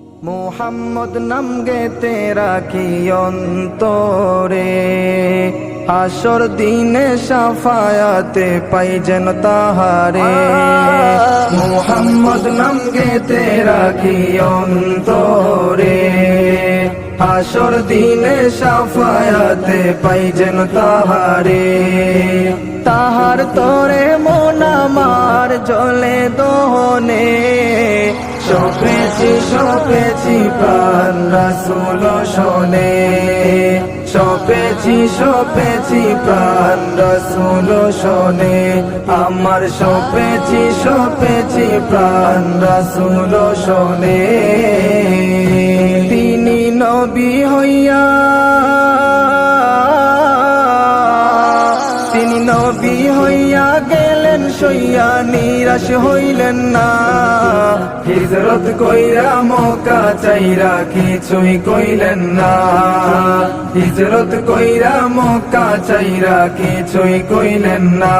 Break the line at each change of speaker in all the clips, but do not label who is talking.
মোহাম্মদ নাম গেতে রাখি অন্তরে? আসর দিনে সাফায়াতে পাই যেন তাহারে। মোহাম্মদ নাম গেতে রাখি অন্তরে? আসর দিনে সাফায়াতে পাই যেন তাহারে। তাহার তোরে মন জলে দোহনে। সপেছি সপেছি পান্না রাসুল শোনে। সপেছি সপেছি প্রাণ রসুল শোনে। আমার সপেছি সপেছি প্রাণ রসুল শোনে। তিনি নবী হইয়া সইয়া নিরাশ হইলেন না। হিজরত কইরা মৌকা চাইরা কিছুই কইলেন না। হিজরত কইরা মৌকা চাইরা কিছুই কইলেন না।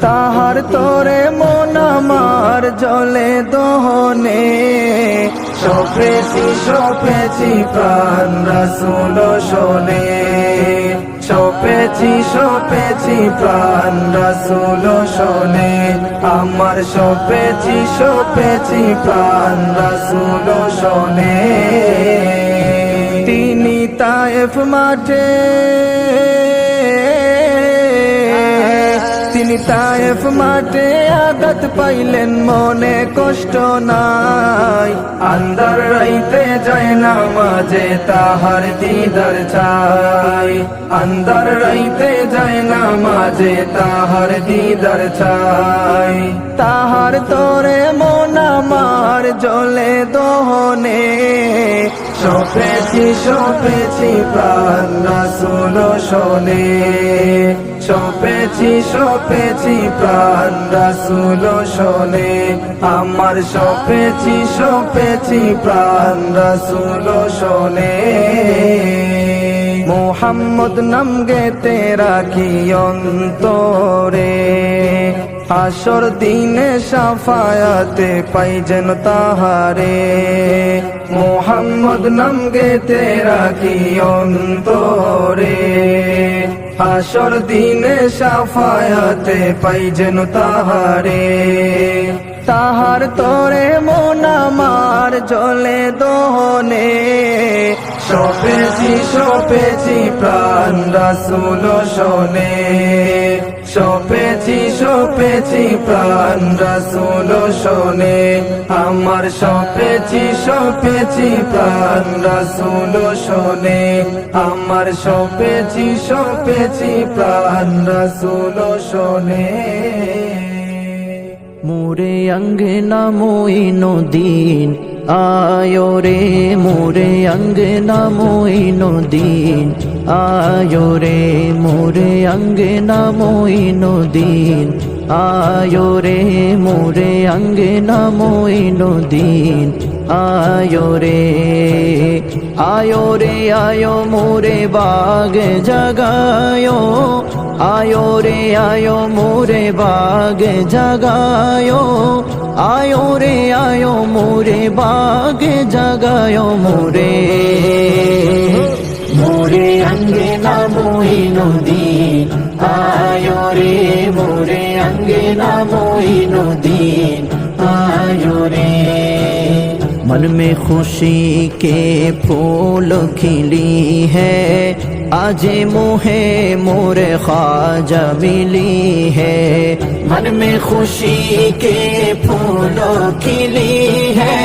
তাহার তোরে মন আমার জলে দহনে। সপেছি সপেছি প্রাণ রাসুল শোনে। সপেছি সপেছি প্রাণ রসুল শোনে। আমার সপেছি সপেছি প্রাণ রসুল শোনে। তিনি তায়েফ মাঠে তিনি তায়েফ মাঠে আঘাত পাইলেন, মনে কষ্ট নাই। আন্দার রাইতে যায় না মাঝে তাহার দিদার চাই। আন্দার রাইতে যায় না মাঝে তাহার দিদার চাই। তাহার তোরে মন আমার জলে দহনে। সপেছি সপেছি প্রাণ রাসুল শোনে। সপেছি সপেছি প্রাণ রাসুল শোনে। আমার সপেছি সপেছি প্রাণ রাসুল শোনে। মোহাম্মদ নাম গেতে রাখি অন্তরে। আসর দিনে সাফায়াতে পাই যেন তাহারে। মোহাম্মদ নাম গেতে রাখি অন্তরে। আসর দিনে সাফায়াতে পাই যেন তাহারে। তাহার তোরে মন জলে দহনে। সপেছি সপেছি প্রাণ রাসুল শোনে। সপেছি সপেছি প্রাণ রাসুল শোনে। আমার সপেছি সপেছি প্রাণ রাসুল শোনে। আমার সপেছি সপেছি প্রাণ রাসুল শোনে।
মোরে অঙ্গে নামোই নদীন আয়ো রে মোরে অঙ্গে নামোই নদীন আয়ো রে মোরে অঙ্গে নামোই নদীন আয়ো রে মোরে অঙ্গে নামোই নদীন আয়ো রে আয়ো রে, আয়ো মোরে বাগ জাগায়ো। আয়ো রে, আয়ো মোরে বাগ জাগায়ো। আয়ো রে, আয়ো মোরে বাগ জাগায়ো মোরে। মোরে অঙ্গে নামোই নদী আয়ো রে মোরে অঙ্গে নামোই নদী আয়ো রে मन में खुशी के फूल खिली है आज मुहे मोर ख्वाजा मिली है मन में खुशी के फूल खिली है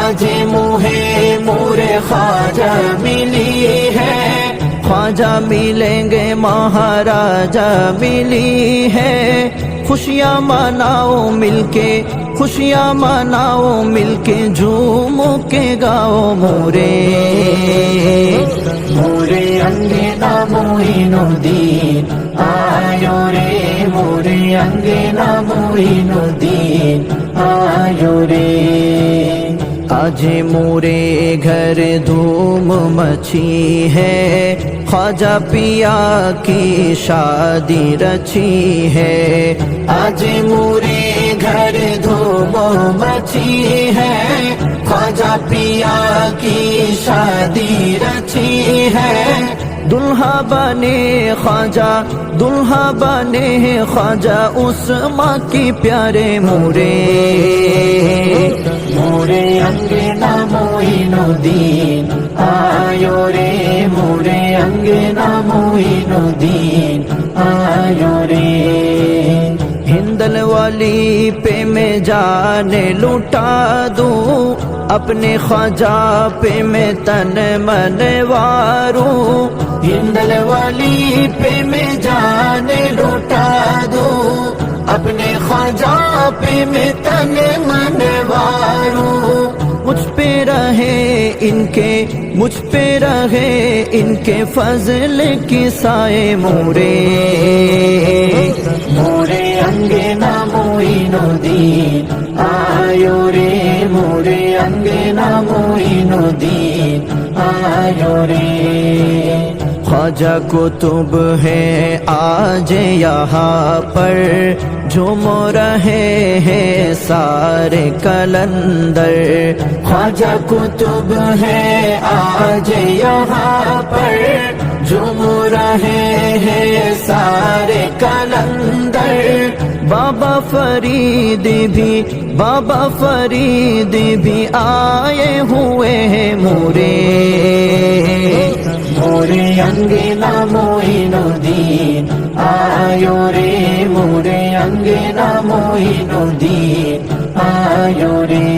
आज मुहे मोर ख्वाजा मिली है ख्वाजा मिलेंगे महाराजा मिली है खुशियाँ मनाओ मिलके खुशियाँ मनाओ मिलके झूमो के गाओ मोरे मोरे अंगे नामो दीन आयो रे मोरे अंगे नामो दीन आयो रे आज मोरे घर धूम मची है ख्वाजा पिया की शादी रची है आज मोरे घर धूम मची है ख्वाजा
पिया की शादी रची है दुल्हा बने ख्वाजा दुल्हा बने ख्वाजा उस माँ की प्यारे मोरे मोरे अंगना मोइनुद्दीन आयो रे मोरे अंगना मोइनुद्दीन आयो रे। हिंदल वाली पे मैं जाने लुटा दूँ। अपने ख्वाजा पे मैं तन मन वारूं। हिंदल वाली पे मैं जाने लुटा दूँ। ख्वाजा पे मैं तन मन वारूं। मुझ पे रहे इनके, मुझ पे रहे इनके फजल की साए मोरे। मोरे अंगना मोइनुद्दीन आयो रे। मोरे अंगे अंगना मोइनुद्दीन आयो रे। ख्वाजा कुतुब है आज यहाँ पर। झूम रहे हैं सारे कलंदर। ख्वाजा कुतुब है आज यहाँ पर। झूम रहे हैं सारे कलंदर। बाबा फरीद भी, बाबा फरीद भी आए हुए हैं मोरे। मोरे अंगना मोइनुद्दीन, आयो रे मोरे। রঙ্গিনা মহিনুদ্দিন আয়ো রে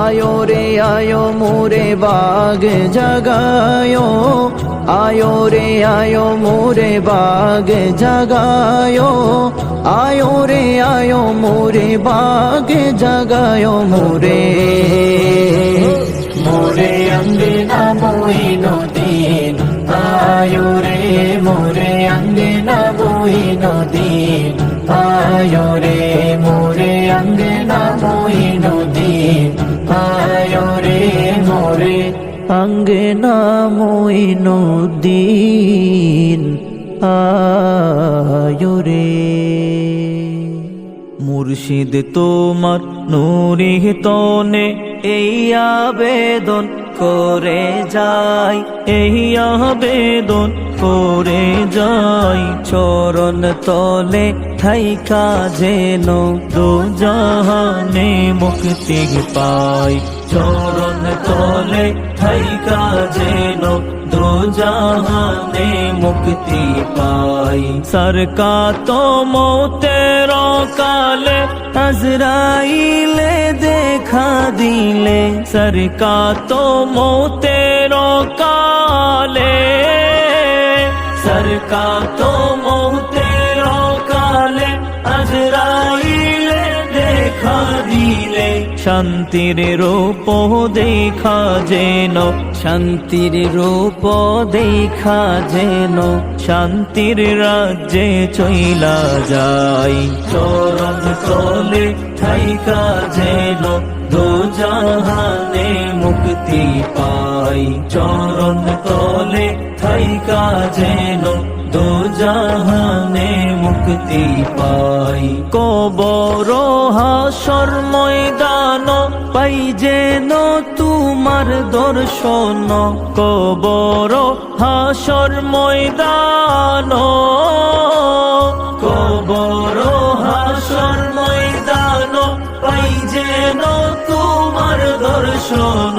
আয়ো রে আয়ো মোরে বাগ জগায়ো। আয়ো রে আয়ো মোরে বাগ জগায়ো। আয়ো রে আয়ো মোরে বাগ জগায়ো মোরে। অঙ্গে নামইনুদ্দিন আয়ুরে। মুর্শিদ তোমার নুরি তনে এই আবেদন করে যাই, এই আবেদন করে যাই। চরণ তলে থাইকা যেন দু জাহানে মুক্তি পায় চরণ তলে থাইকা যেন দো জাহানে মুক্তি পাই। সরকা তো মৌতের কালে আজরাইলে দেখা দিলে। সরকা তো মৌতের কালে সরকা তো মৌতের শান্তির রূপ দেখা যেন, শান্তির রূপ দেখা যেন, শান্তির রাজ্যে চইলা যাই। চরণ তলে ঠাইকা যেন, দো জাহানে মুক্তি পাই। চরণ তলে থাইকা যেন, দো জাহানে মুক্তি পাই। কবর হাসর ময়দান পাই যেন তোমার দর্শন। কবর হাসর ময়দান, কবর হাসর ময়দান পাই যেন তোমার দর্শন।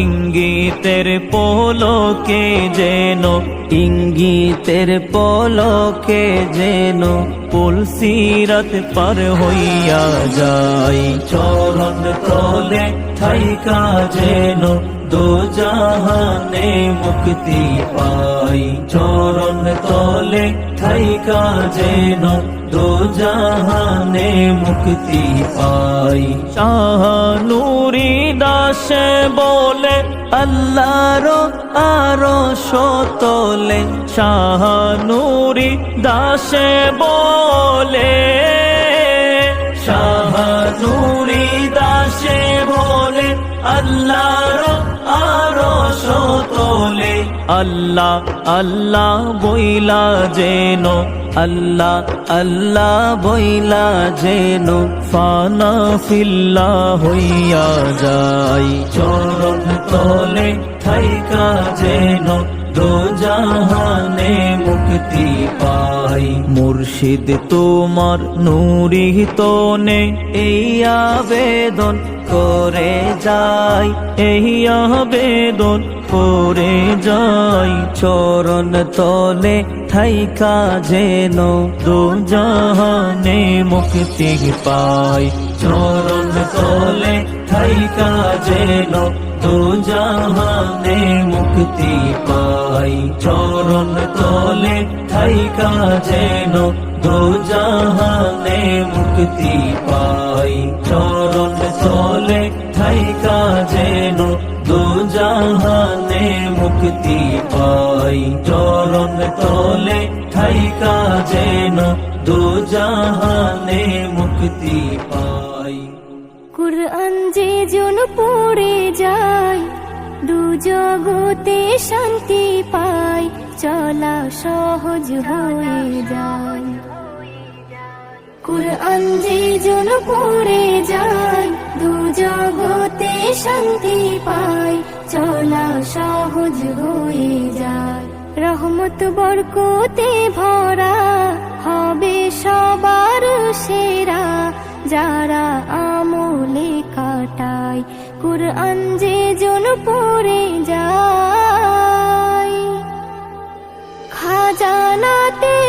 ইঙ্গিতের পলকে যেন ইঙ্গিতের পলকে যেন পুলসিরত পার হইয়া যাই। চরণ তলে থাইকা যেন দো জাহানে মুক্তি পাই। চরণ তলে থাইকা যেন দো জাহানে মুক্তি পাই শাহ নুরি দাসে বলে আল্লাহর আরও সতলে শাহ নুরি দাসে বলে শাহ নুরি দাসে বলে আল্লাহর আরও সতলে আল্লাহ আল্লাহ বইলা যেন আল্লাহ আল্লাহ বইলা যেন ফানা ফিল্লা হইয়া যায়। চরণ তলে থাইকা যেন দো জাহানে মুক্তি পাই মুর্শিদ তোমার নুরি তনে এই আবেদন করে যাই এই আবেদন করে যাই চরণ তলে থাইকা যেন দো জাহানে মুক্তি পাই চরণ তলে থাইকা যেন দো জাহানে মুক্তি পাই, চরণ তলে থাইকা যেন দো জাহানে মুক্তি পাই। চরণ তলে থাইকা যেন দো জাহানে মুক্তি পাই। চরণ তলে থাইকা যেন দো জাহানে মুক্তি পাই।
কুরআন যে জন পড়ে যায় দু জগতে শান্তি পায় চলা সহজ হয়ে যায়। কুরআন যে জন পড়ে যায়, দু জগতে শান্তি পাই, চলা সহজ হয়ে যায়। রহমত বরকতে ভরা হবে সবার সেরা, যারা আমলে কাটায় কুরআন যে জন পড়ে যায় খাজানাতে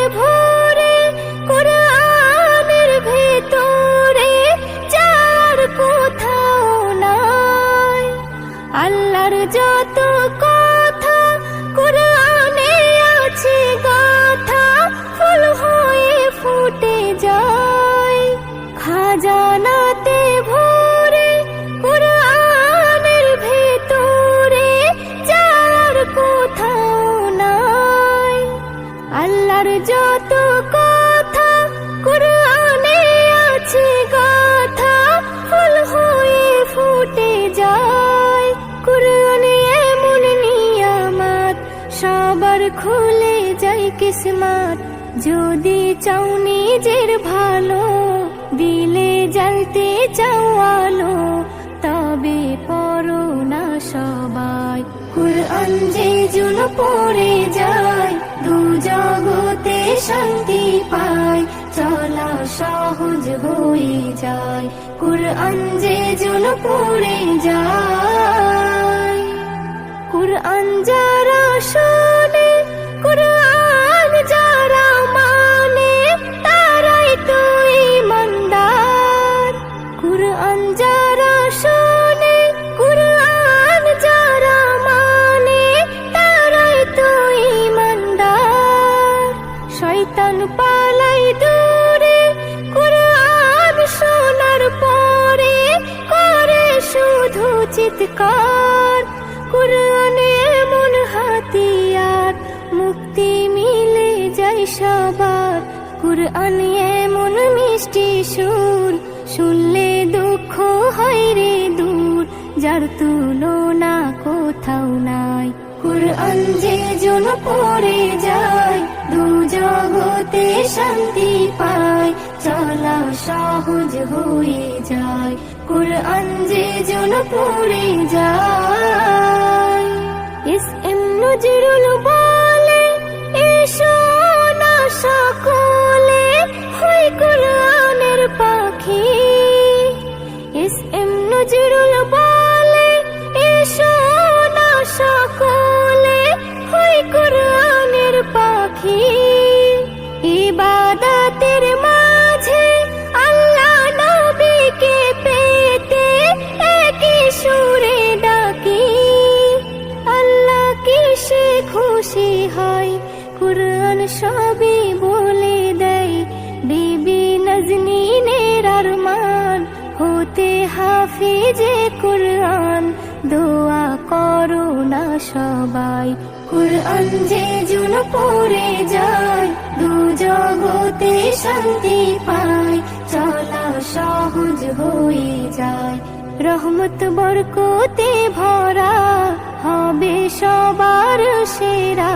আল্লাহর যত কথা, কোরআনে আছে গাথা, ফুল হয়ে ফুটে যায়। কোরআনে এমন নিয়ামত, সবার খুলে যায় কিসমত। যদি চাও নিজের ভালো, দিলে জ্বালতে চাও আলো, তবে পড়ো না সবাই। কুরআন যে জন পড়ে যায় জগতে শান্তি পায় চলা সহজ হয়ে যায় কুরআন যে জন পড়ে যায়। কুরআন যারা চিৎকার, কুরআনে এমন হাতিয়ার, মুক্তি মিলে যায় সবার। কুরআন এমন মিষ্টি সুর, শুনলে দুঃখ হয় রে দূর, যার তুলনা কোথাও নাই। কুরআন যে জন পড়ে যায়, দু জগতে শান্তি পায়, চলা সহজ হয়ে যায়। কুরআন যে জন পড়ে যায়। ইস এম নজরুল বলে হাফিজে কুরআন, দোয়া করো না সবাই। কুরআন যে জন পড়ে যায়, দু জগতে শান্তি পায়, চলা সহজ হয়ে যায়। রহমত বরকতে ভরা হবে সবার সেরা,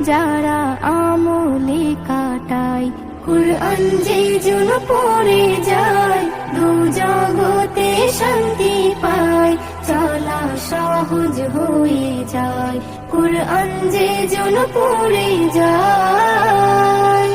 যারা আমলে কাটায়। কুরআন যে জন পড়ে যায়, দু জগতে শান্তি পায়, চলা সহজ হয়ে যায়। কুরআন যে জন পড়ে যায়।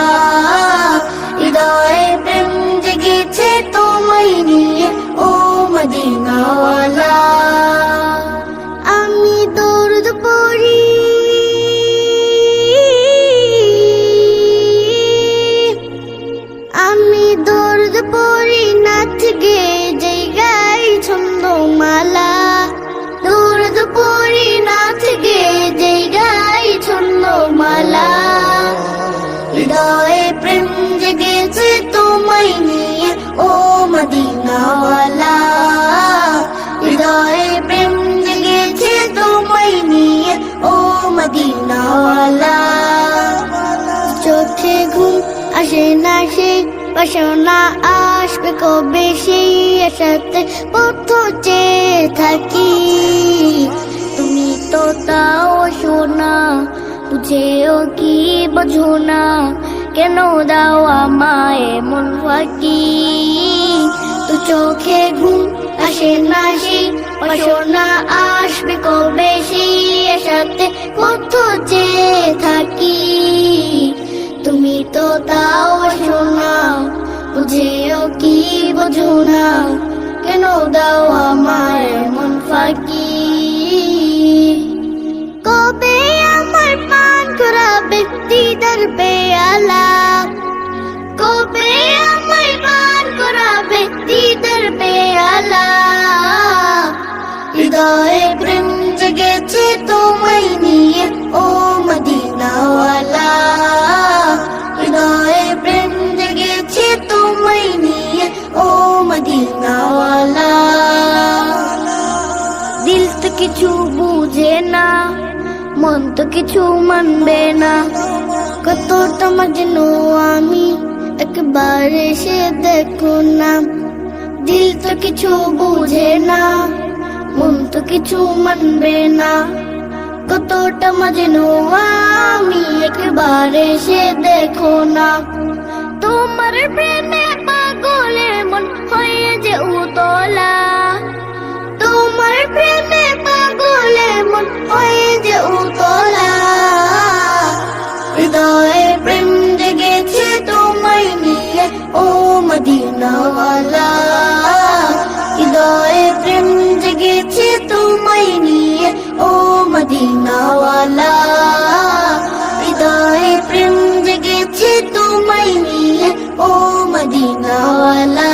বাসনা আসবে কবে সেই আশাতে পথ চেয়ে থাকি। তুমি তো তাও শোনা বুঝেও কি বোঝো না? কেন দাও আমায় মন ফাঁকি? তো চোখে ঘুম আসে না সেই বাসনা আসবে কবে সেই আশাতে পথ চেয়ে থাকি। তুমি তো তাও বুঝেও কি বোঝো না? কেন দাও আমার মন ফাঁকি? কবে আমার পান করাবে দিদার পেয়ালা কবে আমার পান করাবে দিদার পেয়ালা হৃদয়ে প্রেম জেগেছে তোমায় নিয়ে, ও মদিনাওয়ালা। কিছু বুঝে না, মন তো কিছু মানবে না। কত তোমার জন্য আমি, একবার এসে দেখো না। দিল তো কিছু বুঝে না, মন তো কিছু মানবে না। কতটা মজনু আমি, একবার এসে দেখো না। তোমার প্রেমে পাগলের মন হয়ে যে উতলা তোমায় নিয়ে ও মদিনাওয়ালা প্রেম জেগেছে তোমায় মাইনি ও মদিনাওয়ালা